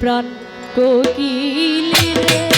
প্রাণ কোকিলি রে।